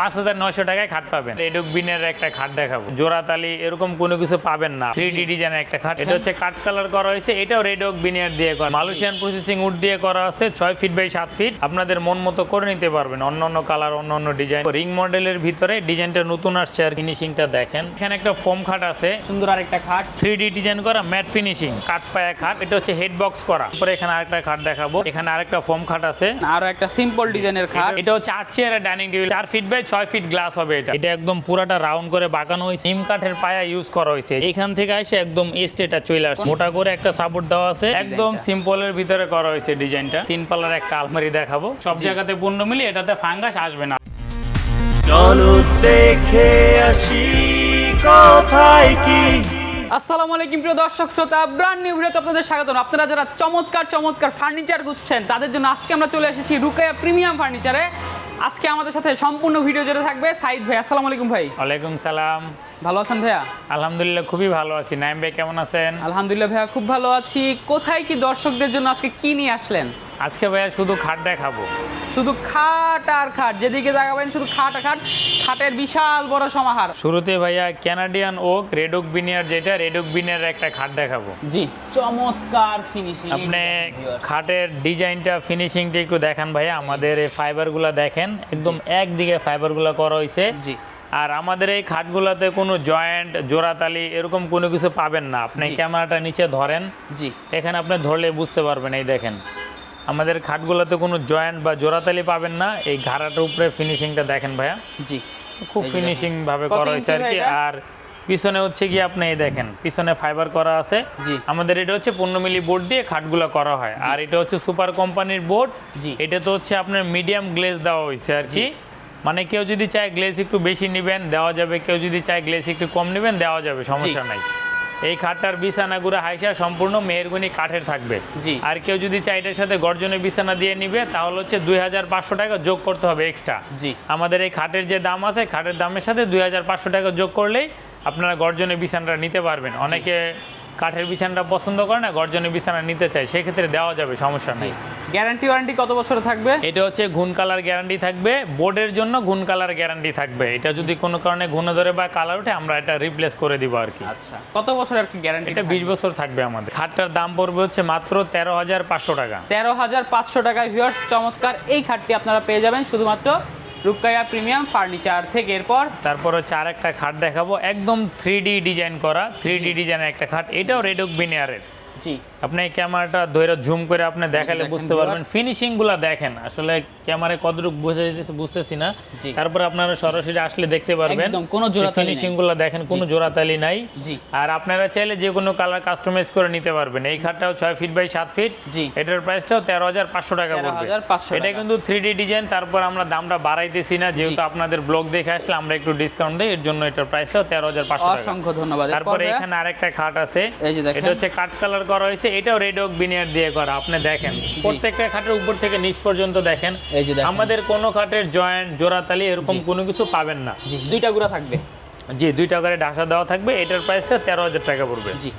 পাঁচ হাজার নয়শো টাকায় খাট পাবেন। রেডুক বিনের একটা খাট দেখাবো। জোড়াতালি এরকম কোনো কিছু পাবেন না। থ্রি ডি ডিজাইনের একটা খাট। এটা হচ্ছে কাঠ কালার করা হয়েছে। এটাও রেডুক বিনিয়ার দিয়ে করা। মালয়েশিয়ান প্রসেসিং উড দিয়ে করা আছে ছয় ফিট বাই সাত ফিট আপনাদের মন মতো করে নিতে পারবেন। অন্য অন্য কালার অন্য অন্য ডিজাইন রিং মডেলের ভিতরে ডিজাইনটা নতুন আসছে আর ফিনিশিংটা দেখেন। এখানে একটা ফোম খাট আছে। সুন্দর আরেকটা খাট। থ্রি ডি ডিজাইন করা ম্যাট ফিনিশিং কাঠ পায়া খাট। এটা হচ্ছে হেড বক্স করা। তারপরে এখানে আরেকটা খাট দেখাবো। এখানে আরেকটা ফোম খাট আছে। আরও একটা সিম্পল ডিজাইনের খাট। এটা হচ্ছে আট চেয়ারের ডাইনিং টেবিল চার ফিট বাই ছয় ফিট গ্লাস হবে এটা। এটা একদম পুরাটা রাউন্ড করে বাঁকানো হয়েছে। সিম কাঠের পায়া ইউজ করা হয়েছে। এখান থেকে এসে একদম এস্টেটা চলে আসছে। মোটা করে একটা সাপোর্ট দেওয়া আছে। একদম সিম্পলের ভিতরে করা হয়েছে ডিজাইনটা তিন পাল্লার একটা আলমারি দেখাবো। সব জায়গাতে পূর্ণ মিলি এটাতে ফাঙ্গাস আসবে না। চলো দেখে আসি কোথায় কি? আসসালামু আলাইকুম প্রিয় দর্শক শ্রোতা ব্র্যান্ড নিউ ভিডিওতে আপনাদের স্বাগত আপনারা যারা চমৎকার চমৎকার ফার্নিচার খুঁজছেন তাদের জন্য আজকে আমরা চলে এসেছি রুকায়া প্রিমিয়াম ফার্নিচারে আজকে আমাদের সাথে সম্পূর্ণ ভিডিও যেটা থাকবে সাইদ ভাই। আসসালামু আলাইকুম ভাই। ওয়ালাইকুম সালাম। ভালো আছেন ভাইয়া? আলহামদুলিল্লাহ খুবই ভালো আছি। নাইম ভাই কেমন আছেন? আলহামদুলিল্লাহ ভাইয়া খুব ভালো আছি। কোথায় কি দর্শকদের জন্য আজকে কি নিয়ে আসলেন? আজকে ভাইয়া শুধু খাট দেখাবো। শুধু খাট আর খাট যেদিকে দেখাবেন শুধু খাট আর খাট খাটের বিশাল বড় সমাহার। শুরুতে ভাইয়া ক্যানাডিয়ান ওক রেডুক বিনিয়ার যেটা রেডুক বিনিয়ার একটা খাট দেখাবো। জি চমৎকার ফিনিশিং আপনি খাটের ডিজাইনটা ফিনিশিংটা একটু দেখান ভাইয়া আমাদের এই ফাইবারগুলো দেখেন একদম একদিকে ফাইবারগুলো করা হয়েছে জি। আর আমাদের এই খাটগুলোতে কোনো জয়েন্ট জোড়াতালি এরকম কোনো কিছু পাবেন না। আপনি ক্যামেরাটা নিচে ধরেন। জি। এখানে আপনি ধরলে বুঝতে পারবেন এই দেখেন। আমাদের খাটগুলোতে কোনো জয়েন্ট বা জোড়াতালি পাবেন না। এই ঘাড়াটার উপরে ফিনিশিংটা দেখেন ভাইয়া। জি। খুব ফিনিশিং ভাবে করা হয়েছে আর কি। আর পিছনে হচ্ছে কি আপনি এই দেখেন পিছনে ফাইবার করা আছে। জি। আমাদের এটা হচ্ছে পনেরো মিলি বোর্ড দিয়ে খাটগুলো করা হয়। আর এটা হচ্ছে সুপার কোম্পানির বোর্ড। জি। এটা তো হচ্ছে আপনার মিডিয়াম গ্লেজ দেওয়া হয়েছে আর কি। মানে কেউ যদি চায় গ্লেজ একটু বেশি নেবেন দেওয়া যাবে। কেউ যদি চায় গ্লেজ একটু কম নেবেন দেওয়া যাবে সমস্যা নাই। এই খাটটার বিছানাগুলো হাইসা সম্পূর্ণ মেহেরগুনি কাঠের থাকবে। জি। আর কেউ যদি চায় এটার সাথে গর্জনের বিছানা দিয়ে নিবে তাহলে হচ্ছে দুই হাজার পাঁচশো টাকা যোগ করতে হবে এক্সট্রা জি। আমাদের এই খাটের যে দাম আছে খাটের দামের সাথে দুই হাজার পাঁচশো টাকা যোগ করলেই আপনারা গর্জনের বিছানাটা নিতে পারবেন। অনেকে কাঠের বিছানাটা পছন্দ করে না গর্জনের বিছানা নিতে চায় সেক্ষেত্রে দেওয়া যাবে সমস্যা নেই। গ্যারান্টি ওয়ারেন্টি কত বছর থাকবে? এটা হচ্ছে ঘুন কালার গ্যারান্টি থাকবে। বোর্ডের জন্য ঘুন কালার গ্যারান্টি থাকবে। এটা যদি কোনো কারণে ঘুনে ধরে বা কালার ওঠে আমরা এটা রিপ্লেস করে দিব আর কি। আচ্ছা। কত বছর আর কি গ্যারান্টি এটা বিশ বছর থাকবে আমাদের। খাটটার দাম পড়বে হচ্ছে মাত্র তেরো হাজার পাঁচশো টাকা। তেরো হাজার পাঁচশো টাকায় ভিউয়ার্স চমৎকার। এই খাটটি আপনারা পেয়ে যাবেন শুধুমাত্র রুকাইয়া প্রিমিয়াম ফার্নিচার থেকে। এরপর? তারপর হচ্ছে আর একটা খাট দেখাবো। একদম থ্রি ডিজাইন করা। থ্রি ডিজাইনের একটা খাট। এটাও রেডক বিনিয়ারের জি। আপনি এই ক্যামেরাটা ধরে জুম করে আপনি দেখালে বুঝতে পারবেন ফিনিশিংগুলা দেখেন। আসলে ক্যামেরায় কতটুকু বুঝে যেতেছে বুঝতেছি না। তারপর আপনারা সরাসরি আসলে দেখতে পারবেন একদম কোনো জোড়াতালি ফিনিশিংগুলা দেখেন কোনো জোড়াতালি নাই। আর আপনারা চাইলে যে কোনো কালার কাস্টমাইজ করে নিতে পারবেন। এই খাটটাও ছয় ফিট বাই সাত ফিট জি। এটার প্রাইসটাও তেরো হাজার পাঁচশো টাকা পড়বে। 13,500 এটা কিন্তু থ্রি ডি ডিজাইন তারপর আমরা দামটা বাড়াইতেছি না। যেহেতু আপনাদের ব্লগ দেখে আসলে আমরা একটু ডিসকাউন্ট দিই এর জন্য এটার প্রাইসটাও তেরো হাজার পাঁচশো টাকা। অসংখ্য ধন্যবাদ। তারপরে এখানে আরেকটা খাট আছে। এই যে দেখেন। এটা হচ্ছে কাঠ কালার করা হয়েছে। এটাও রেড ওক বিনিয়ার দিয়ে করা আপনি দেখেন। প্রত্যেকটা খাটের উপর থেকে নিচ পর্যন্ত দেখেন। এই যে আমাদের কোনো খাটের জয়েন্ট জোড়াতালি এরকম কোনো কিছু পাবেন না। জি দুইটা গুড়া থাকবে। জি দুইটা করে ঢাসা দেওয়া থাকবে এটার প্রাইসটা তেরো হাজার টাকা পড়বে। জি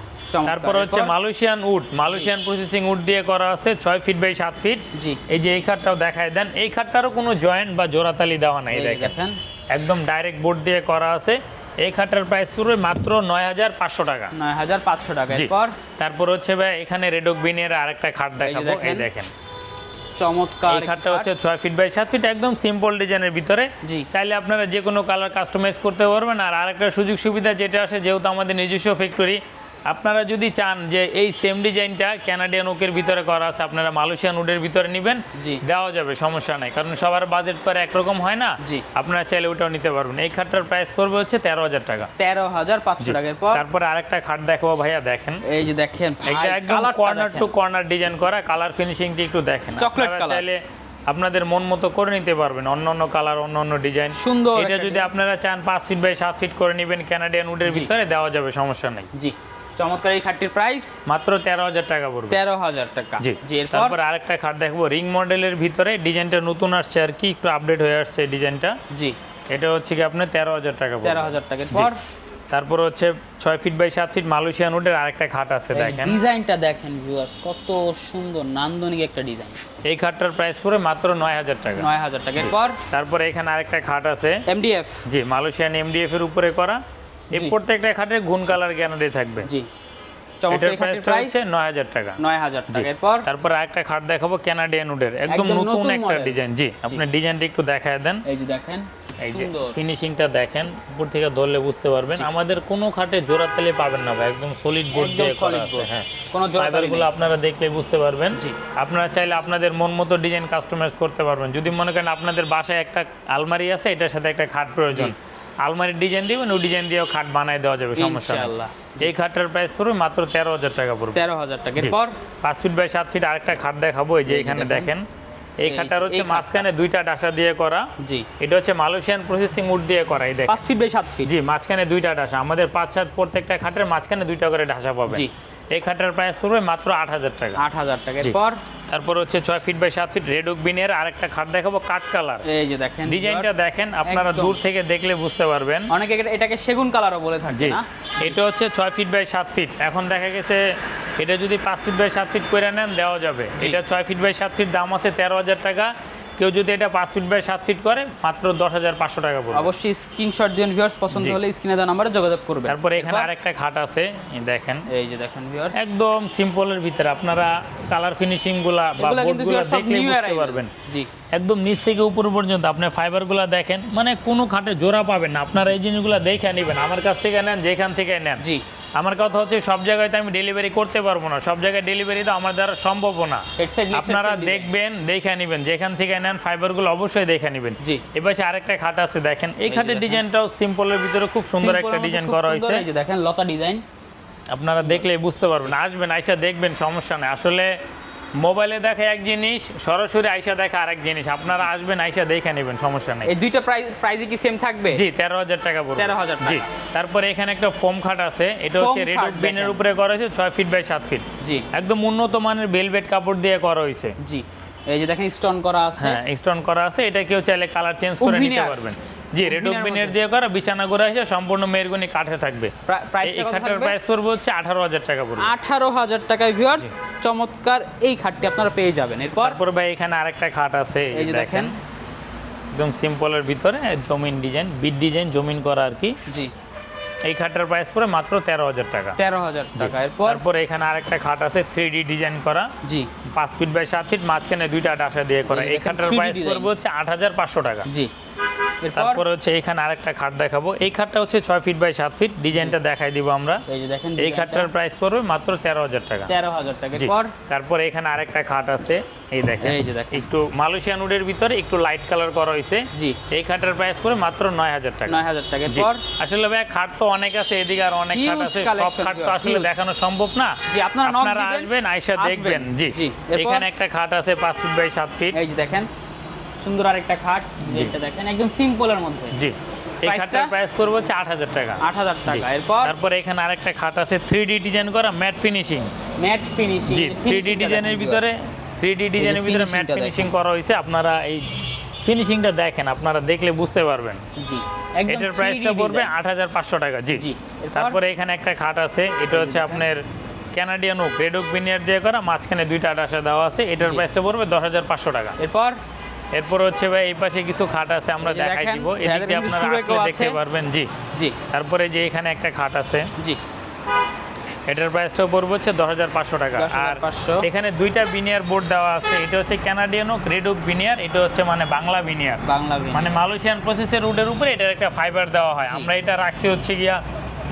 তারপর হচ্ছে Malaysian wood Malaysian processing wood দিয়ে করা আছে ছয় ফিট বাই সাত ফিট জি। এই যে এই খাটটাও দেখায় দেন এই খাটটারও কোনো জয়েন্ট বা জোড়াতালি দেওয়া নাই দেখেন। একদম ডাইরেক্ট বোর্ড দিয়ে করা আছে। এই খাটটার প্রাইস পড়বে মাত্র নয় হাজার পাঁচশো টাকা। নয় হাজার পাঁচশো টাকা। এরপর? তারপর হচ্ছে ভাই এখানে রেডক বিনের আরেকটা খাট দেখাবো এই দেখেন। চমৎকার এই খাটটা হচ্ছে ছয় ফিট বাই সাত ফিট একদম সিম্পল ডিজাইনের ভিতরে। জি। চাইলে আপনারা যে কোনো কালার কাস্টমাইজ করতে পারবেন। আর আরেকটা সুযোগ সুবিধা যেটা আছে যেহেতু আমাদের নিজস্ব ফ্যাক্টরি আপনারা যদি চান যে এই সেম ডিজাইনটা ক্যানাডিয়ান ওকের ভিতরে করা আছে আপনারা মালয়েশিয়ান উডের ভিতরে নেবেন জি। দেওয়া যাবে সমস্যা নাই। কারণ সবার বাজেট পরে একরকম হয় না। জি। আপনারা চাইলে ওটাও নিতে পারবেন। এই খাটটার প্রাইস পড়বে হচ্ছে তেরো হাজার টাকা। তেরো হাজার পাঁচশো টাকা এরপর তারপরে আরেকটা খাট দেখাবো ভাইয়া দেখেন। এই যে দেখেন একদম কর্নার টু কর্নার ডিজাইন করা কালার ফিনিশিংটি একটু দেখেন। চকলেট চাইলে আপনাদের মন মতো করে নিতে পারবেন অন্য অন্য কালার অন্য অন্য ডিজাইন সুন্দর এটা যদি আপনারা চান পাঁচ ফিট বাই সাত ফিট করে নেবেন ক্যানাডিয়ান উডের। ভিতরে দেওয়া যাবে সমস্যা নেই। জি। চমৎকার এই খাটটির প্রাইস মাত্র তেরো হাজার টাকা পড়বে। তেরো হাজার টাকা। জি তারপর আরেকটা খাট দেখব রিং মডেলের ভিতরে ডিজাইনটা নতুন আসছে আর কি একটু আপডেট হয়ে আসছে ডিজাইনটা জি। এটা হচ্ছে কি আপনার তেরো হাজার টাকা তেরো হাজার টাকা। এরপর? তারপর হচ্ছে ছয় ফিট বাই সাত ফিট মালয়েশিয়ান উডের আরেকটা খাট আছে দেখেন। ডিজাইনটা দেখেন ভিউয়ার্স কত সুন্দর নান্দনিক একটা ডিজাইন এই খাটটার প্রাইস পড়ে মাত্র নয় হাজার টাকা। নয় হাজার টাকা। এরপর? তারপরে এখানে আরেকটা খাট আছে। এমডিএফ জি মালয়েশিয়ান এমডিএফ এর উপরে করা। এই প্রত্যেকটা খাটের গুণ কালার গ্যারান্টি থাকবে। জি। এটার প্রাইসটা হচ্ছে নয় হাজার টাকা। নয় হাজার টাকা। এরপর? তারপরে আরেকটা খাট দেখাবো ক্যানাডিয়ান উডের একদম একদম নতুন নতুন একটা ডিজাইন জি আপনি ডিজাইনটা একটু দেখায় দেন। এই যে দেখেন এই যে ফিনিশিংটা দেখেন উপর থেকে ধরলে বুঝতে পারবেন। আমাদের কোনো খাটে জোড়া তেলে পাবেন না ভাই একদম সলিড বোর্ড দিয়ে করা আছে হ্যাঁ। কোনো আপনারা দেখলে বুঝতে পারবেন। জি। আপনারা চাইলে আপনাদের মন মতো ডিজাইন কাস্টমাইজ করতে পারবেন। যদি মনে করেন আপনাদের বাসায় একটা আলমারি আছে এটার সাথে একটা খাট প্রয়োজন। আলমারির ডিজাইন দিবেন ওই ডিজাইন দিয়েও খাট বানায় দেওয়া যাবে সমস্যা নেই। ইনশাআল্লাহ। যেই খাটটার প্রাইস পড়বে মাত্র তেরো হাজার টাকা পড়বে। তেরো হাজার টাকা। এরপর? পাঁচ ফিট বাই সাত ফিট আরেকটা খাট দেখাবো এই যে এখানে দেখেন। এই এই খাটটার হচ্ছে এই মাঝখানে দুইটা ডাসা দিয়ে করা। জি। এটা হচ্ছে মালয়েশিয়ান প্রসেসিং উড দিয়ে করা এই দেখেন। পাঁচ ফিট বাই সাত ফিট জি মাঝখানে দুইটা ডাসা। আমাদের পাঁচ সাত প্রত্যেকটা খাটের মাঝখানে দুইটা করে ডাসা পাবে জি। এই খাটের প্রাইস পড়বে মাত্র আট হাজার টাকা। আট হাজার টাকা। এরপর? তারপর হচ্ছে ছয় ফিট বাই সাত ফিট রেড বিনের আরেকটা খাট দেখাবো কাঠ কালার এই যে দেখেন ডিজাইনটা দেখেন আপনারা দূর থেকে দেখলে বুঝতে পারবেন। অনেকে এটা- এটাকে সেগুন কালারও বলে থাকে না? এটা হচ্ছে ছয় ফিট বাই সাত ফিট এখন দেখা গেছে এটা যদি পাঁচ ফিট বাই সাত ফিট করে নেন দেওয়া যাবে। এটা ছয় ফিট বাই সাত ফিট দাম আছে তেরো হাজার টাকা। কেউ যদি এটা পাঁচ ফিট বাই সাত ফিট করে মাত্র দশ হাজার পাঁচশো টাকা পড়বে। অবশ্যই স্ক্রিনশট দিন ভিউয়ার্স পছন্দ হলে স্ক্রিনে দেওয়া নাম্বারে যোগাযোগ করবেন। তারপরে এখানে আরেকটা খাট আছে দেখেন। এই যে দেখেন ভিউয়ার্স একদম সিম্পলের ভিতরে আপনারা কালার ফিনিশিংগুলা বা বোর্ডগুলো দেখলে বুঝতে পারবেন। জি। একদম নিচ থেকে উপর পর্যন্ত আপনি ফাইবারগুলো দেখেন মানে কোনো খাটে জোড়া পাবেন না। আপনারা এই জিনিসগুলো দেখে নেবেন আমার কাছ থেকে নেন যেখান থেকে নেন। জি। আমার কথা হচ্ছে সব জায়গায় তো আমি ডেলিভারি করতে পারব না। সব জায়গায় ডেলিভারি তো আমার দ্বারা সম্ভব না। আপনারা দেখবেন দেখে নেবেন। যেখান থেকে নেন ফাইবারগুলো অবশ্যই দেখে নেবেন। জি। এপাশে আরেকটা খাট আছে দেখেন। এই খাটের। ডিজাইনটাও সিম্পলের ভিতরে খুব সুন্দর একটা ডিজাইন করা হয়েছে। দেখেন লতা ডিজাইন আপনারা দেখলে বুঝতে পারবেন। আসবেন আইসা দেখবেন সমস্যা নেই। আসলে মোবাইলে দেখে এক জিনিস সরাসরি আইসা দেখা আরেক জিনিস। আপনারা আসবেন আইসা দেখে নেবেন সমস্যা নেই। এই দুইটা প্রাইসে কি সেম থাকবে? জি তেরো হাজার টাকা পড়বে। 13,000 টাকা। জি তারপরে এখানে একটা ফোম খাট আছে। এটা হচ্ছে রেড খাট বিনের উপরে করা হয়েছে ছয় ফিট বাই সাত ফিট জি। একদম উন্নত মানের বেলভেট কাপড় দিয়ে করা হয়েছে। জি। এই যে দেখেন স্টোন করা আছে। হ্যাঁ স্টোন করা আছে। এটা কেউ চাইলে কালার চেঞ্জ করে নিতে পারবেন। জি রেড Ubinar বিনের দিয়ে করা বিছানা করে এসে সম্পূর্ণ মেরগুনি কাঠে থাকবে। এই কত খাটের প্রাইস পড়বে হচ্ছে আঠারো হাজার টাকা পড়বে। আঠারো হাজার টাকায় ভিউয়ার্স চমৎকার এই খাটটি আপনারা পেয়ে যাবেন। এরপর? তারপর ভাই এখানে আরেকটা খাট আছে এই যে দেখেন। একদম সিম্পলের ভিতরে জমিন ডিজাইন বিট ডিজাইন জমিন করা আর কি। জি। এই খাটটার প্রাইস পড়ে মাত্র তেরো হাজার টাকা। তেরো হাজার টাকা। এরপর? তারপর এখানে আরেকটা খাট আছে থ্রি ডি ডিজাইন করা। জি। পাঁচ ফিট বাই সাত ফিট মাঝখানে দুইটা ডাসা দিয়ে করা। এই খাটটার প্রাইস। পড়বে হচ্ছে আট হাজার পাঁচশো টাকা। জি। তারপরে হচ্ছে এখানে আরেকটা খাট দেখাবো। এই খাটটা হচ্ছে ছয় ফিট বাই সাত ফিট ডিজাইনটা দেখাই দিব আমরা। এই যে দেখেন এই খাটটার প্রাইস পড়বে মাত্র তেরো হাজার টাকা। তেরো হাজার টাকা। তারপরে এখানে আরেকটা খাট আছে। এই দেখেন। এই যে দেখেন। একটু মালয়েশিয়ান উডের ভিতরে একটু লাইট কালার করা হয়েছে। জি। এই খাটের প্রাইস পড়ে মাত্র নয় হাজার টাকা। নয় হাজার টাকা। জি। আসলে ভাই খাট তো অনেক আছে এদিকে আর অনেক খাট আছে। সব খাট তো আসলে দেখানো সম্ভব না। জি, আপনারা আসবেন আইসা দেখবেন। জি। এখানে একটা খাট আছে পাঁচ ফিট বাই সাত ফিট এই যে দেখেন। সুন্দর আরেকটা খাট যেটা দেখেন একদম সিম্পলের মধ্যে। জি এই Price প্রাইস পড়বে হচ্ছে আট হাজার টাকা। আট হাজার টাকা। এরপর? তারপরে এখানে আরেকটা খাট আছে থ্রি ডি ডিজাইন করা ম্যাট ফিনিশিং ম্যাট ফিনিশিং জি থ্রি ডি ডিজাইনের ভিতরে থ্রি ডি ডিজাইনের ভিতরে ম্যাট finishing-টা ফিনিশিং করা হয়েছে আপনারা এই ফিনিশিংটা দেখেন আপনারা দেখলে বুঝতে পারবেন। জি এটার প্রাইসটা পড়বে আট হাজার পাঁচশো টাকা জি। জি, তারপরে এখানে একটা খাট আছে এটা হচ্ছে আপনার ক্যানাডিয়ান ওক রেড বিনিয়ার দিয়ে করা মাঝখানে দুইটা আটাশা দেওয়া আছে এটার। প্রাইসটা পড়বে দশ হাজার পাঁচশো টাকা। এরপর? এরপর হচ্ছে ভাই এই পাশে কিছু খাট আছে আমরা দেখাই দিব। এদিকে আপনারা আসলে দেখতে পারবেন জি। জি। তারপরে যে এখানে একটা খাট আছে জি। এটার প্রাইসটা পড়বে হচ্ছে দশ হাজার পাঁচশো টাকা। আর 10,500 এখানে দুইটা বিনিয়ার বোর্ড দেওয়া আছে এটা হচ্ছে Canadian oak red oak veneer এটা হচ্ছে মানে বাংলা বিনিয়ার বাংলা মানে মালয়েশিয়ান প্রসেসের রুটের উপরে এটার একটা ফাইবার দেওয়া হয়। আমরা এটা রাখছি হচ্ছে গিয়া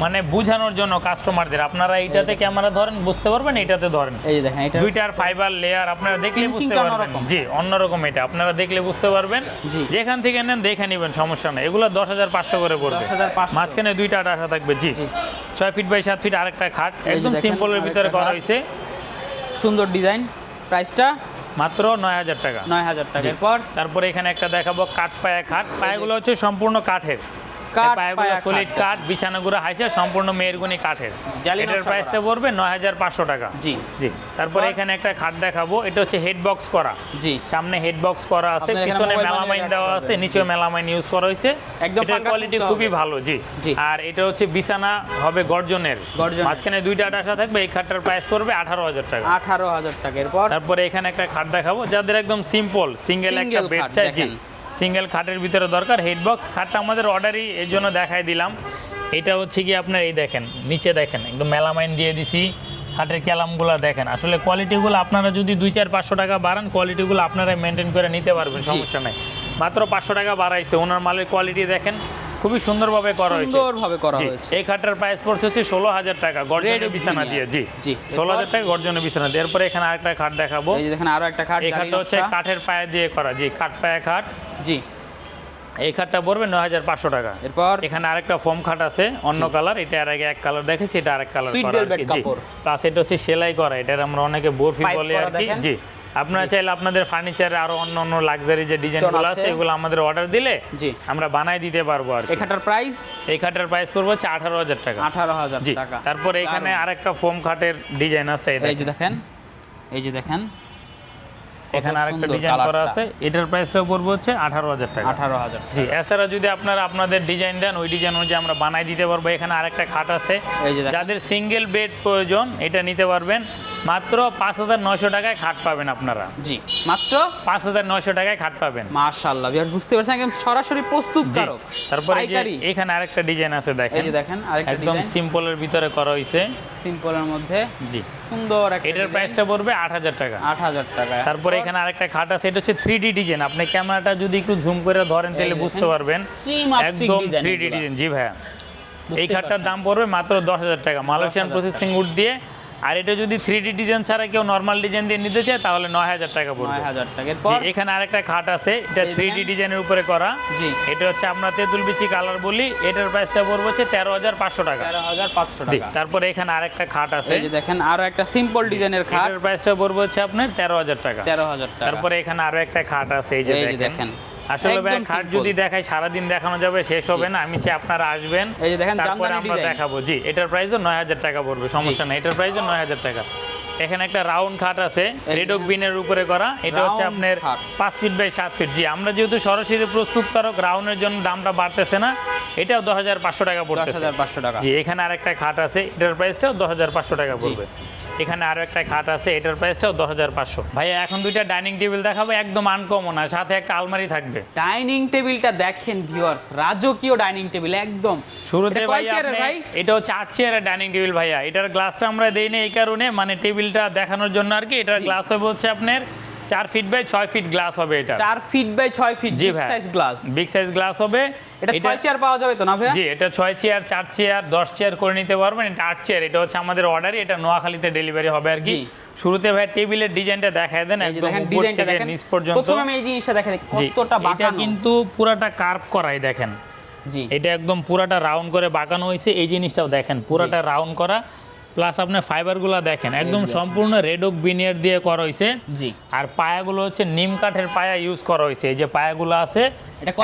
মানে বোঝানোর জন্য কাস্টমারদের আপনারা এইটাতে ক্যামেরা ধরেন বুঝতে পারবেন? এইটাতে ধরেন। এই দেখেন এটা দুইটার ফাইবার লেয়ার আপনারা দেখলে বুঝতে পারবেন। জি অন্যরকম এটা। আপনারা দেখলে বুঝতে পারবেন। জি। যেখান থেকে নেন দেখে নেবেন সমস্যা নেই। এগুলো দশ হাজার পাঁচশো করে পড়বে। 10,500 মাঝখানে দুইটা আশা থাকবে। জি। ছয় ফিট বাই সাত ফিট আরেকটা খাট। একদম সিম্পলের ভিতরে করা। হয়েছে। সুন্দর ডিজাইন প্রাইসটা মাত্র নয় হাজার টাকা। নয় হাজার টাকা। জি। এরপর? তারপরে এখানে একটা দেখাবো কাঠ পায়া খাট। পায়াগুলো হচ্ছে সম্পূর্ণ কাঠের। কাঠ, পায়াগুলো সলিড কাঠ। কাঠ বিছানাগুলো হাইসা সম্পূর্ণ মেয়েরগুনি কাঠের। এটার প্রাইসটা পড়বে নয় হাজার পাঁচশো টাকা। জি। জি। তারপরে এখানে একটা খাট দেখাবো। এটা হচ্ছে হেড বক্স করা। জি। সামনে হেড বক্স করা আছে পিছনে মেলামাইন দেওয়া আছে পারবেন। মেলামাইন ইউজ করা হয়েছে। একদম কোয়ালিটি খুবই ভালো জি। আর এটা হচ্ছে বিছানা হবে গর্জনের। মাঝখানে দুইটা ডাসা থাকবে এই খাটটার প্রাইস পড়বে আঠারো হাজার টাকা। আঠারো হাজার টাকা। এরপর? তারপরে এখানে একটা খাট দেখাবো। যাদের একদম সিম্পল সিঙ্গেল একটা বেড চাই জি। দেখেন। সিঙ্গেল খাটের ভিতরে দরকার। হেডবক্স খাটটা আমাদের অর্ডারই এর জন্য দেখাই দিলাম। এটা হচ্ছে কি আপনার এই দেখেন নিচে দেখেন একদম মেলামাইন দিয়ে দিছি। খাটের ক্যালামগুলো দেখেন। আসলে কোয়ালিটিগুলো আপনারা যদি দুই চার পাঁচশো টাকা বাড়ান কোয়ালিটিগুলো আপনারা মেনটেন করে নিতে পারবেন সমস্যা নাই। মাত্র পাঁচশো টাকা বাড়াইছে ওনার মালের কোয়ালিটি দেখেন। খুবই সুন্দরভাবে করা হয়েছে। সুন্দরভাবে করা হয়েছে। এই খাটটার প্রাইস পড়ছে হচ্ছে ষোলো হাজার টাকা গর্জনের বিছানা দিয়ে জি জি। ষোলো হাজার টাকা গর্জনের বিছানা দিয়ে। এরপরে এখানে আরেকটা খাট দেখাবো। এই দেখেন আরও একটা খাট এই খাটটা হচ্ছে। কাঠের পায়ে দিয়ে করা জি কাঠ পায়ে খাট। জি। এই খাটটা পড়বে নয় হাজার পাঁচশো টাকা। এরপর? এখানে আরেকটা ফোম খাট আছে অন্য কালার এটা আর আগে এক কালার দেখেছি এটা আরেক কালার। প্লাস এটা হচ্ছে সেলাই করা এটার আমরা অনেকে বরফি বলে আর কি জি। আপনারা চাইলে আপনাদের ফার্নিচারে আরও অন্য অন্য লাক্সারি যে ডিজাইনগুলো আছে। এগুলো আমাদের অর্ডার দিলে জি। আমরা বানাই দিতে পারব আর। এই খাটার প্রাইস এই খাটের প্রাইস পড়বে হচ্ছে আঠারো হাজার টাকা। আঠারো হাজার টাকা। তারপরে এখানে। আরেকটা ফোম খাটের ডিজাইন আছে এই যে দেখেন এই যে দেখেন এখানে আরেকটা ডিজাইন করা আছে এটার প্রাইসটাও পড়বে হচ্ছে আঠারো হাজার টাকা। আঠারো হাজার জি এছাড়া যদি আপনারা আপনাদের ডিজাইন দেন ওই ডিজাইন অনুযায়ী আমরা বানাই দিতে পারব। এখানে আরেকটা খাট আছে। এই যে দেখেন। যাদের সিঙ্গেল বেড প্রয়োজন এটা নিতে পারবেন। মাত্র পাঁচ হাজার নয়শো টাকায় খাট পাবেন আপনারা। জি মাত্র? পাঁচ হাজার নয়শো টাকায় খাট পাবেন। মাশাআল্লাহ বিয়ার বুঝতে পারছেন? একদম সরাসরি প্রস্তুত কারক তারপরে এখানে আরেকটা ডিজাইন আছে দেখেন। দেখেন আরেকটা একদম সিম্পলের ভিতরে করা হয়েছে সিম্পলের মধ্যে জি। সুন্দর একটা এটার প্রাইসটা পড়বে আট হাজার টাকা। আট হাজার টাকা। তারপরে এখানে আরেকটা খাট আছে এটা হচ্ছে থ্রি ডি ডিজাইন। আপনি ক্যামেরাটা যদি একটু জুম করে ধরেন তাহলে বুঝতে পারবেন। একদম design থ্রি ডি এগুলা। ডিজাইন। জি ভাইয়া। এই খাটটার দাম পড়বে মাত্র দশ হাজার টাকা। মালয়েশিয়ান প্রসেসিং উড দিয়ে আর এটা যদি থ্রি ডি ডিজাইন ছাড়া কেউ নর্মাল ডিজাইন দিয়ে নিতে চায় তাহলে নয় হাজার টাকা পড়বে। হাজার টাকা। এখানে আরেকটা খাট আছে এটা থ্রি ডি ডিজাইনের উপরে করা। জি। এটা হচ্ছে আমরা তেঁতুল বিচি কালার বলি এটার প্রাইসটা পড়বে হচ্ছে তেরো হাজার পাঁচশো টাকা। তেরো হাজার পাঁচশো টাকা। তারপরে এখানে আরেকটা খাট আছে। এই যে দেখেন আরও একটা সিম্পল ডিজাইনের খাট। এটার প্রাইসটা পড়বে হচ্ছে আপনার তেরো হাজার টাকা। তেরো হাজার টাকা। তারপরে এখানে আরও একটা খাট আছে এই যে দেখেন। আসলে ভাই খাট যদি দেখাই সারাদিন দেখানো যাবে শেষ হবে না। আমি চাই আপনারা আসবেন এই যে দেখেন তারপরে আমরা দেখাবো। জি এটার প্রাইসও নয় হাজার টাকা পড়বে সমস্যা নেই এটার প্রাইসও নয় হাজার টাকা। এখানে একটা রাউন্ড খাট আছে রেডক বিনের উপরে করা। এটা হচ্ছে আপনার পাঁচ ফিট বাই সাত ফিট জি আমরা যেহেতু সরাসরি প্রস্তুতকারক রাউন্ডের জন্য দামটা বাড়তেছে না। এটাও দশ হাজার পাঁচশো টাকা দশ হাজার পাঁচশো টাকা। জি এখানে আরেকটা খাট আছে এটার প্রাইসটাও দশ হাজার পাঁচশো টাকা পড়বে। এখানে আরও একটা খাট আছে এটার প্রাইসটাও দশ হাজার পাঁচশো। ভাইয়া এখন দুইটা ডাইনিং টেবিল দেখাবো একদম আনকমন আর সাথে একটা আলমারি থাকবে। ডাইনিং টেবিলটা দেখেন ভিউয়ার্স রাজকীয় ডাইনিং টেবিল একদম। শুরুতে ভাই ভাই? এটা হচ্ছে আট চেয়ারের ডাইনিং টেবিল ভাইয়া। এটার গ্লাসটা আমরা দেইনি এই কারণে মানে টেবিলটা দেখানোর জন্য আর কি এটার গ্লাস হবে হচ্ছে আপনার চার ফিট বাই ছয় ফিট গ্লাস হবে এটা। চার ফিট বাই ছয় ফিট জি ভাই। Size glass big size glass হবে। এটা ছয় চেয়ার পাওয়া যাবে তো না ভাইয়া? জি এটা ছয় চেয়ার চার চেয়ার দশ চেয়ার করে নিতে পারবেন। এটা আট চেয়ার এটা হচ্ছে আমাদের অর্ডারই এটা নোয়াখালীতে ডেলিভারি হবে আর কি। শুরুতে ভাই টেবিলের ডিজাইনটা দেখায় দেন একদম ডিজাইনটা দেখেন। নিচ পর্যন্ত। প্রথমে আমি এই জিনিসটা দেখেন কতটা এটা কিন্তু পুরাটা কার্ভ করাই দেখেন। জি। এটা একদম পুরাটা রাউন্ড করে বাঁকানো হয়েছে এই জিনিসটাও দেখেন পুরাটা রাউন্ড করা। প্লাস আপনার ফাইবারগুলো দেখেন একদম সম্পূর্ণ রেডক বিনিয়ার দিয়ে করা হয়েছে জি। আর পায়াগুলো হচ্ছে নিম কাঠের পায়া ইউজ করা হয়েছে এই যে পায়াগুলো আছে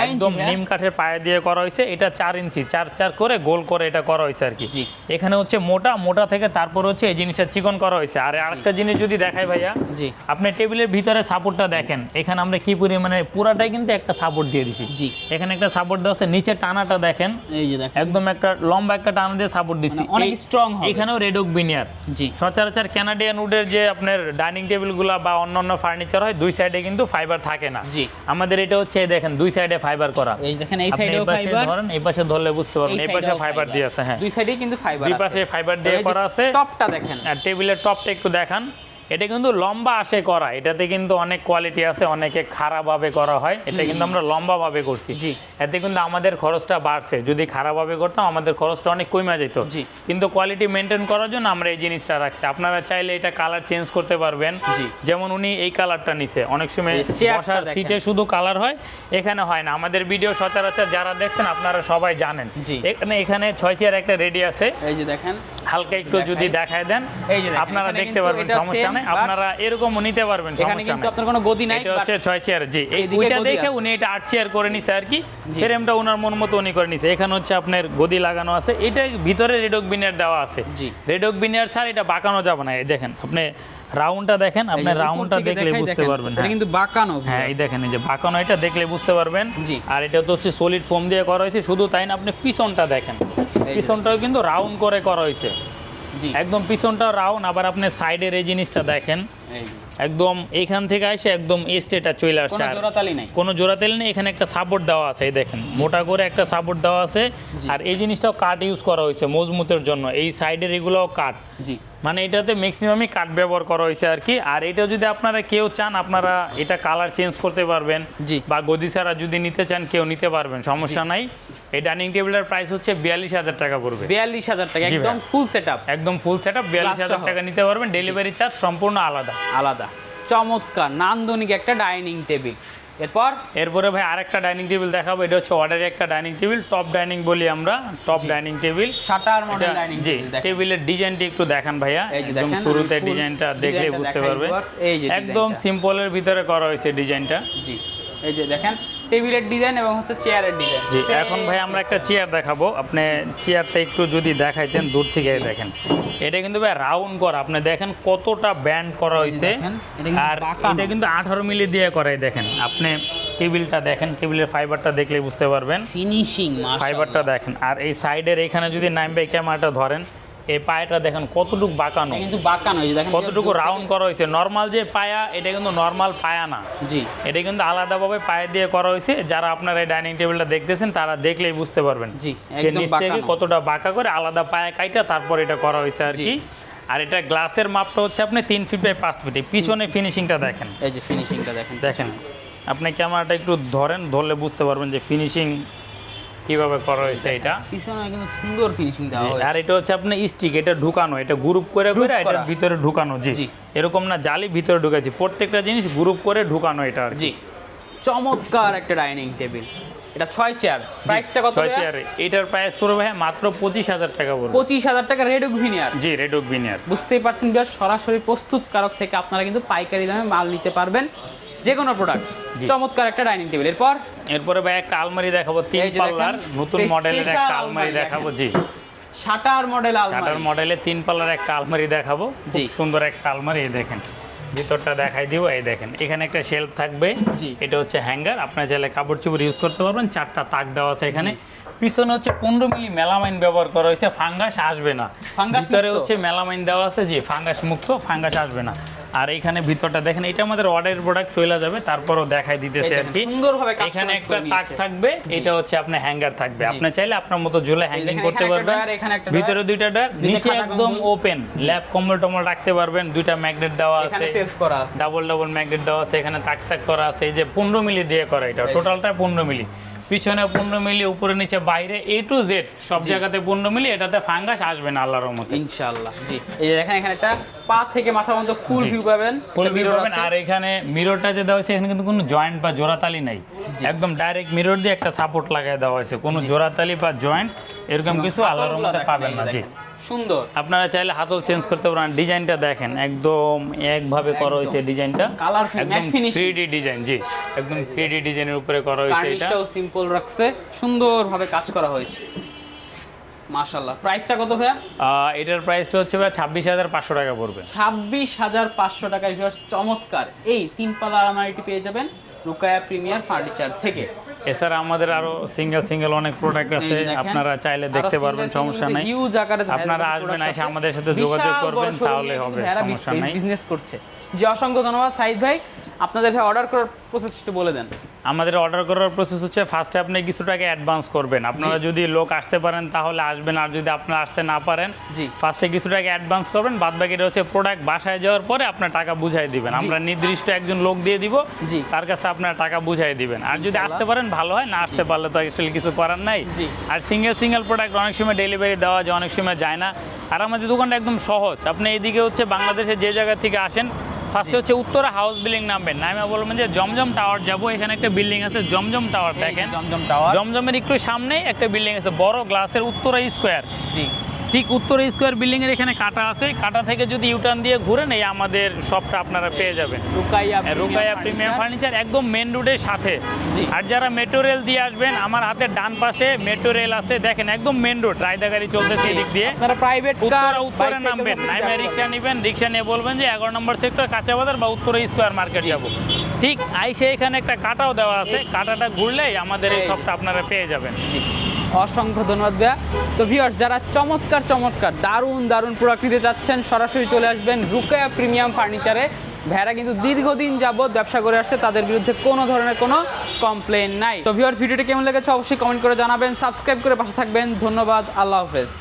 একদম নিম কাঠের পায়া দিয়ে করা হয়েছে এটা চার ইঞ্চি চার চার করে গোল করে এটা করা হয়েছে আর কি। এখানে হচ্ছে মোটা মোটা থেকে তারপর হচ্ছে এই জিনিসটা চিকন করা হয়েছে আর আরেকটা জিনিস যদি দেখাই ভাইয়া জি। আপনি টেবিলের ভিতরে সাপোর্টটা দেখেন। এখানে আমরা কি পরিমাণে পুরাটাই কিন্তু একটা সাপোর্ট দিয়ে দিছি। জি। এখানে একটা সাপোর্ট দেওয়া আছে নিচে টানাটা দেখেন। এই যে দেখেন। একদম একটা লম্বা একটা টানা দিয়ে সাপোর্ট দিচ্ছি মানে অনেক স্ট্রং। এখানেও রেডক বিনিয়ার। জি। সচরাচর ক্যানাডিয়ান উডের যে আপনার ডাইনিং টেবিলগুলো বা অন্য অন্য ফার্নিচার হয় দুই সাইডে কিন্তু ফাইবার থাকে না। জি। আমাদের এটা হচ্ছে দেখেন দুই সাইডে ফাইবার করা। এই দেখেন এই সাইডে সাইডেও ফাইবার ধরেন এই পাশে ধরলে বুঝতে পারবেন এই পাশে ফাইবার দিয়ে আছে হ্যাঁ। দুই সাইডে কিন্তু ফাইবার দুই পাশে ফাইবার দিয়ে করা আছে। টপটা দেখেন। আর টেবিলের টপটা একটু দেখান। এটা কিন্তু লম্বা আসে করা। এটাতে কিন্তু অনেক কোয়ালিটি আছে অনেকে খারাপভাবে করা হয়। এটা কিন্তু আমরা লম্বাভাবে করছি। এতে কিন্তু আমাদের খরচটা বাড়ছে। যদি খারাপভাবে করতাম আমাদের খরচটা অনেক কমে যেত। কিন্তু কোয়ালিটি মেনটেন করার জন্য আমরা এই জিনিসটা রাখছি। আপনারা চাইলে এটা কালার চেঞ্জ করতে পারবেন। যেমন উনি এই কালারটা নিছে। অনেক সময় বসার সিটে শুধু কালার হয় এখানে হয় না। আমাদের ভিডিও সচরাচর যারা দেখছেন আপনারা সবাই জানেন। এখানে এখানে ছয় চেয়ার একটা রেডি আছে এই যে দেখেন। হালকা একটু যদি দেখায় দেন আপনারা দেখতে পারবেন সমস্যা নেই। আপনারা এরকমও নিতে পারবেন এখানে কিন্তু আপনার কোনো গদি নাই এটা হচ্ছে চেয়ার জি এই দেখে উনি এটা চেয়ার করে নিছে আর কি। ফ্রেমটা ওনার মন মতো উনি করে নিছে। এখানে হচ্ছে আপনার গদি লাগানো আছে। এটা ভিতরে রেডক বিনিয়ার দেওয়া আছে। রেডক বিনিয়ার ছাড়া এটা বাঁকানো যাবে না। দেখেন আপনি রাউন্ডটা দেখেন আপনি রাউন্ডটা দেখলে বুঝতে পারবেন এটা হ্যাঁ। কিন্তু বাঁকানো হ্যাঁ এই দেখেন এই যে বাঁকানো এটা দেখলে বুঝতে পারবেন। আর এটা তো হচ্ছে সলিড ফোম দিয়ে করা হয়েছে। শুধু তাই না আপনি পিছনটা দেখেন। পিছনটাও কিন্তু রাউন্ড করে করা হয়েছে। একদম পিছনটা রাউন্ড আবার আপনি সাইডের এই জিনিসটা দেখেন। একদম এইখান থেকে আসে একদম এস্টেটা চলে আসছে। কোনো জোড়াতালি নাই। কোনো নেই এখানে একটা সাপোর্ট দেওয়া আছে এই দেখেন। মোটা করে একটা সাপোর্ট দেওয়া আছে। আর এই জিনিসটাও কাঠ ইউজ করা হয়েছে মজবুতের জন্য। এই সাইডের এগুলোও কাঠ জি। মানে এটাতে ম্যাক্সিমামই কাঠ ব্যবহার করা হয়েছে আর কি। আর এটা যদি আপনারা কেউ চান আপনারা এটা কালার চেঞ্জ করতে পারবেন জি। বা গদি ছাড়া যদি নিতে চান কেউ নিতে পারবেন সমস্যা নাই। এই ডাইনিং টেবিলের প্রাইস হচ্ছে বিয়াল্লিশ হাজার টাকা পড়বে। বিয়াল্লিশ হাজার টাকা একদম ফুল সেট আপ একদম ফুল সেট আপ বিয়াল্লিশ হাজার টাকা নিতে পারবেন। ডেলিভারি চার্জ সম্পূর্ণ আলাদা। আলাদা। চমৎকার নান্দনিক একটা ডাইনিং টেবিল। এরপর? এরপরে ভাই আরেকটা ডাইনিং টেবিল দেখাবো। এটা হচ্ছে অর্ডারের একটা ডাইনিং টেবিল টপ ডাইনিং বলি আমরা top dining table. Shutter model dining জি টেবিলের ডিজাইনটি একটু দেখান ভাইয়া। একদম শুরুতে ডিজাইনটা দেখলে বুঝতে পারবে একদম সিম্পলের ভিতরে করা হয়েছে ডিজাইনটা জি এই যে দেখেন টেবিলের ডিজাইন এবং হচ্ছে চেয়ারের ডিজাইন। জি এখন ভাই আমরা একটা চেয়ার দেখাবো। আপনি চেয়ারটা একটু যদি দেখাইতেন দূর থেকে দেখেন। এটা কিন্তু ভাই রাউন্ড করা। আপনি দেখেন কতটা ব্যান্ড করা হয়েছে আর এটা কিন্তু আঠারো মিলি দিয়ে করাই দেখেন। আপনি টেবিলটা দেখেন টেবিলের ফাইবারটা দেখলে বুঝতে পারবেন। ফিনিশিং ফাইবারটা দেখেন। আর এই সাইডের এখানে যদি নাইমবে ক্যামেরাটা ধরেন এই পায়াটা দেখেন কতটুকু বাঁকানো। কিন্তু বাঁকানো দেখেন কতটুকু রাউন্ড করা হয়েছে। নর্মাল যে পায়া এটা কিন্তু নর্মাল পায়া না। জি। এটা কিন্তু আলাদাভাবে পায়ে দিয়ে করা হয়েছে। যারা আপনারা এই ডাইনিং টেবিলটা দেখতেছেন তারা দেখলেই বুঝতে পারবেন জি, একদম থেকে কতটা বাঁকা করে আলাদা পায়া কাইটা তারপর এটা করা হয়েছে আর কি। আর এটা গ্লাসের মাপটা হচ্ছে আপনি তিন ফিট বাই পাঁচ ফিটে পিছনে ফিনিশিংটা দেখেন। এই যে ফিনিশিংটা দেখেন দেখেন। আপনি ক্যামেরাটা একটু ধরেন ধরলে বুঝতে পারবেন যে ফিনিশিং কীভাবে করা হয়েছে এটা? পিছনে কিন্তু সুন্দর ফিনিশিং দেওয়া হয়েছে। আর এটা হচ্ছে আপনার স্টিক এটা ঢুকানো এটা গ্রুপ করে করে এটার ভিতরে ঢুকানো জি। এরকম না জালি ভিতরে ঢুকাইছি। প্রত্যেকটা জিনিস গ্রুপ করে ঢুকানো এটা আর জি। চমৎকার একটা ডাইনিং টেবিল এটা ছয় চেয়ার প্রাইসটা কত ছয় চেয়ার এটার প্রাইস পড়বে ভাই মাত্র পঁচিশ হাজার টাকা পড়বে। পঁচিশ হাজার টাকা রেড ভিনিয়ার জি রেডক বিনিয়ার বুঝতেই পারছেন বিয়ার সরাসরি প্রস্তুতকারক থেকে আপনারা কিন্তু পাইকারি দামে মাল নিতে পারবেন। যে কোনো প্রোডাক্ট চমৎকার একটা ডাইনিং টেবিল এরপর? এরপরে ভাই একটা আলমারি দেখাবো তিন পাল্লার। নতুন মডেলের একটা আলমারি দেখাবো জি। শাটার মডেল আলমারি। শাটার মডেলের তিন পাল্লার একটা আলমারি দেখাবো। খুব। সুন্দর একটা আলমারি এই দেখেন। ভিতরটা দেখাই দিব এই দেখেন। এখানে একটা শেলফ থাকবে। জি। এটা হচ্ছে হ্যাঙ্গার আপনার চাইলে কাপড় চোপড় ইউজ করতে পারবেন। চারটা তাক দেওয়া আছে এখানে। পিছনে হচ্ছে পনেরো মিলি মেলামাইন ব্যবহার করা হয়েছে। ফাঙ্গাস আসবে না। ফাঙ্গাস ভিতরে? হচ্ছে মেলামাইন দেওয়া আছে। জি ফাঙ্গাস মুক্ত ফাঙ্গাস আসবে না। আর এইখানে ভিতরটা দেখেন এটা আমাদের অর্ডারের প্রোডাক্ট চলে যাবে তারপরও দেখাই দিতেছে আর কি। সুন্দরভাবে এখানে একটা তাক থাকবে এটা হচ্ছে আপনার হ্যাঙ্গার থাকবে। আপনি চাইলে আপনার মতো ঝুলে হ্যাঙ্গিং করতে পারবেন। এখানে। ভিতরে দুইটা ডার নিচে একদম ওপেন ল্যাপ কম্বল টম্বল রাখতে পারবেন দুইটা ম্যাগনেট দেওয়া এখানে আছে। ডাবল ডাবল ম্যাগনেট দেওয়া আছে এখানে তাক তাক করা আছে এই যে পনেরো মিলি দিয়ে করা এটা। টোটালটা পনেরো মিলি। পিছনে পনেরো মিলি উপরে নিচে বাইরে এ টু জেড সব জায়গাতে পনেরো মিলি এটাতে ফাঙ্গাস আসবে না আল্লাহর মতো ইনশাআল্লাহ জি। এই যে দেখেন এখানে একটা পা থেকে মাথা পর্যন্ত ফুল ভিউ পাবেন ফুল ভিউ পাবেন আর এখানে মিররটা যে দেওয়া হয়েছে এখানে কিন্তু কোনো জয়েন্ট বা জোড়াতালি নাই। একদম ডাইরেক্ট মিরর দিয়ে একটা সাপোর্ট লাগাই দেওয়া হয়েছে। কোনো জোড়াতালি বা জয়েন্ট এরকম কিছু আল্লাহর মতো পাবেন না জি। সুন্দর। আপনারা চাইলে হাতল চেঞ্জ করতে পারেন ডিজাইনটা দেখেন একদম একভাবে করা হয়েছে ডিজাইনটা। Colourful, একদম। থ্রি ডি ডিজাইন জি। একদম থ্রি ডি ডিজাইনের উপরে করা হয়েছে এটা। সিম্পল রাখছে সুন্দরভাবে কাজ করা হয়েছে। মাশাআল্লাহ। প্রাইসটা কত ভাইয়া? এটার প্রাইসটা হচ্ছে ভাই ছাব্বিশ হাজার পাঁচশো টাকা পড়বে। ছাব্বিশ হাজার পাঁচশো টাকায় viewers, চমৎকার। এই তিন পাল্লা আলমারিটি পেয়ে যাবেন রুকায়া প্রিমিয়ার ফার্নিচার থেকে। এছাড়া আমাদের আরও সিঙ্গেল সিঙ্গেল অনেক প্রোডাক্ট আছে আপনারা চাইলে দেখতে পারবেন সমস্যা নাই। হিউজ আকারে আপনারা আসবেন, এসে আমাদের সাথে যোগাযোগ করবেন, তাহলে হবে, সমস্যা নাই। বিজনেস করছে। অসংখ্য ধন্যবাদ সাইদ ভাই। আপনাদের ভাই অর্ডার করার প্রসেস একটু বলে দেন। আমাদের অর্ডার করার প্রসেস হচ্ছে ফার্স্টে আপনি কিছু টাকা অ্যাডভান্স করবেন। আপনারা যদি লোক আসতে পারেন তাহলে আসবেন আর যদি আপনারা আসতে না পারেন জি। ফার্স্টে কিছু টাকা অ্যাডভান্স করবেন বাদ বাকিটা হচ্ছে প্রোডাক্ট বাসায় যাওয়ার পরে আপনার টাকা বুঝাই দিবেন। আমরা নির্দিষ্ট একজন লোক দিয়ে দিব জি। তার কাছে আপনার টাকা বুঝাই দিবেন। আর যদি আসতে পারেন ভালো হয় না আসতে পারলে তো আসলে কিছু করার নাই। আর সিঙ্গেল সিঙ্গেল প্রোডাক্ট অনেক সময় ডেলিভারি দেওয়া যায় অনেক সময় যায় না। আর আমাদের দোকানটা একদম সহজ। আপনি এইদিকে হচ্ছে বাংলাদেশে যে জায়গা থেকে আসেন ফার্স্টে হচ্ছে উত্তরা হাউস বিল্ডিং নামবেন। নামে বলবেন যে জমজম টাওয়ার যাব এখানে একটা বিল্ডিং আছে জমজম টাওয়ার দেখেন। জমজম টাওয়ার জমজমের একটু সামনে একটা বিল্ডিং আছে বড় গ্লাসের উত্তরা স্কোয়ার জি। ঠিক উত্তর স্কোয়ার বিল্ডিং এর এখানে কাটা আছে। কাটা থেকে যদি ইউটার্ন দিয়ে ঘুরেন এই আমাদের শপটা আপনারা পেয়ে যাবেন। রুকাইয়া প্রিমিয়াম ফার্নিচার একদম মেন রোডের সাথে। আর যারা মেট্রো রেল দিয়ে আসবেন আমার হাতে ডান পাশে মেট্রো রেল আছে দেখেন একদম মেন রোড রায়দা গাড়ি চলতেছে এদিক দিয়ে। প্রাইভেট কার উত্তরে নামবেন নামে রিক্সা নেবেন রিক্সা নিয়ে বলবেন যে এগারো নম্বর সেক্টর কাঁচা বাজার বা উত্তরে স্কোয়ার মার্কেট যাব। ঠিক আইসে এখানে একটা কাটাও দেওয়া আছে। কাটাটা ঘুরলেই আমাদের এই এই। সবটা আপনারা পেয়ে যাবেন। অসংখ্য ধন্যবাদ দেয়া তো ভিওর্স যারা চমৎকার চমৎকার, দারুণ দারুণ প্রকৃতি যাচ্ছেন, সরাসরি চলে আসবেন রুকায়া প্রিমিয়াম ফার্নিচারে। ভেড়া কিন্তু দীর্ঘদিন যাবৎ ব্যবসা করে আসছে, তাদের বিরুদ্ধে কোনো ধরনের কোনো কমপ্লেন নাই। তো ভিওর্স ভিডিওটি কেমন লেগেছে অবশ্যই কমেন্ট করে জানাবেন সাবস্ক্রাইব করে পাশে থাকবেন। ধন্যবাদ, আল্লাহ হাফেজ।